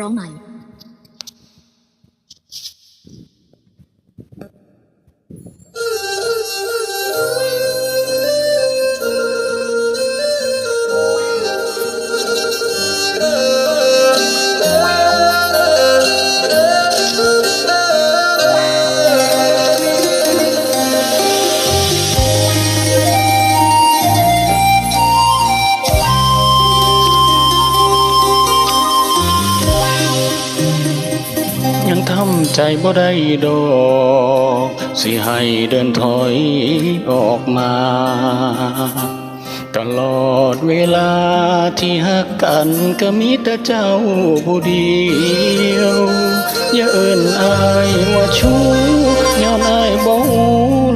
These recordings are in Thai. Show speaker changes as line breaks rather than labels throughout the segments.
ร้องใหม่
ใจบ่ได้ดอกสิให้เดินถอยออกมา ตลอดเวลาที่หักกันก็มีแต่เจ้าผู้เดียว อย่าเอิ้นอายว่าชู้ย้อนอายบ่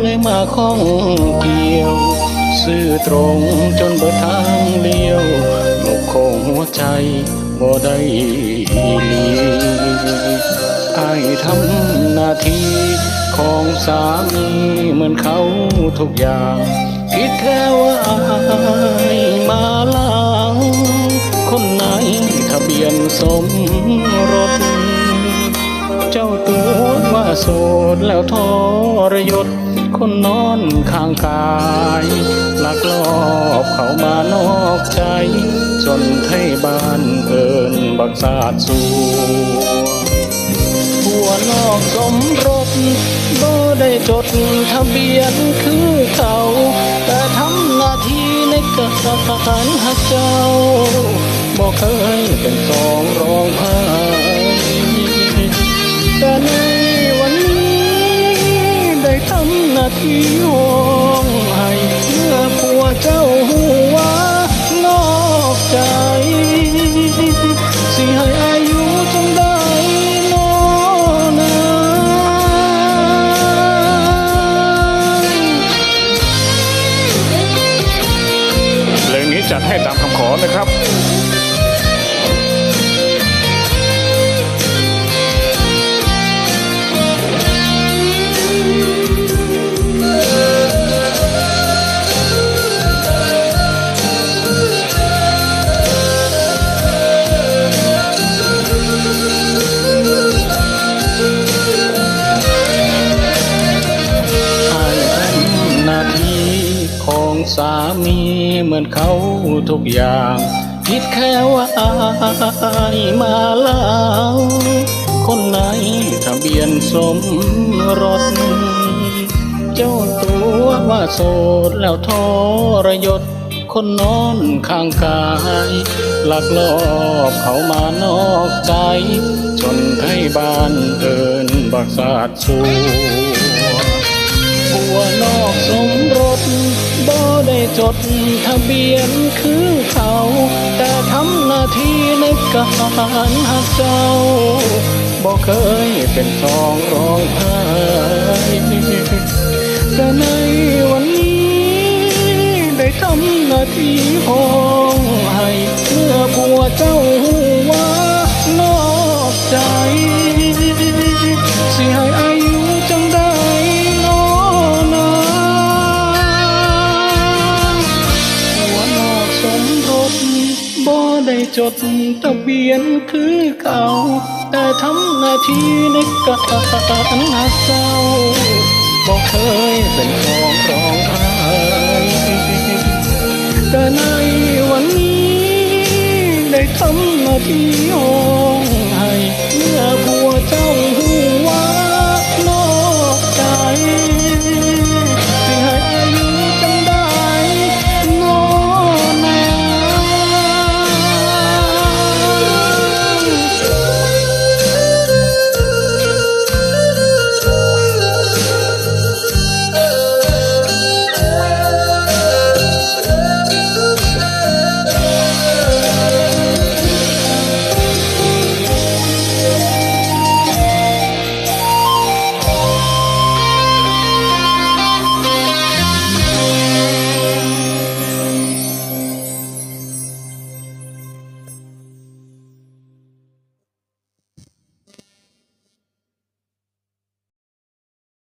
เลยมาข้องเกี่ยว ซื่อตรงจนบิดทางเลี้ยวหนุกคงหัวใจบ่ได้เลีอายทำหน้าที่ของสามีเหมือนเขาทุกอย่าง คิดแค่ว่าไอมาหลังคนไหนทะเบียนสมรส เจ้าตัวว่าโสดแล้วทรยศ คนนอนข้างกายลักลอบเขามานอกใจ จนไทยบ้านเอินบักสาดสูผั วนอกสมรสบ่ได้จดทะเบียนคือเขาแต่ทำหน้าที่ในการหักเจ้าบ่เคยเป็นสองรองไพ่แต่ในวันนี้ได้ทำหน้าที่ห้องให้เมื่อผัวเจ้าหัว จัดให้ตามคำขอนะครับ สามีเหมือนเขาทุกอย่าง คิดแค่ว่าอายมาแล้ว คนไหนทะเบียนสมรส เจ้าตัวว่าโสดแล้วทรยศ คนนอนข้างกาย หลักลอบเขามานอกใจ จนไทยบ้านเอินบักสาดสู ผัวนอกสมรสบ่ได้จดทะเบียนคือเขา แต่ทำหน้าที่ในการหักเจ้าบ่เคยเป็นสองรองไห้แต่ในวันนี้ได้ทำหน้าที่ห้องให้เมื่อผัวเจ้าหูว่านอกใจ สิให้ ได้จดทะเบียนคือเก่า แต่ทำนาที่ในกะอันหาเศร้าบอกเคยเป็นของรองใครแต่ในวันนี้ได้ทำนาที่ห้องให้เมื่อผัวเจ้า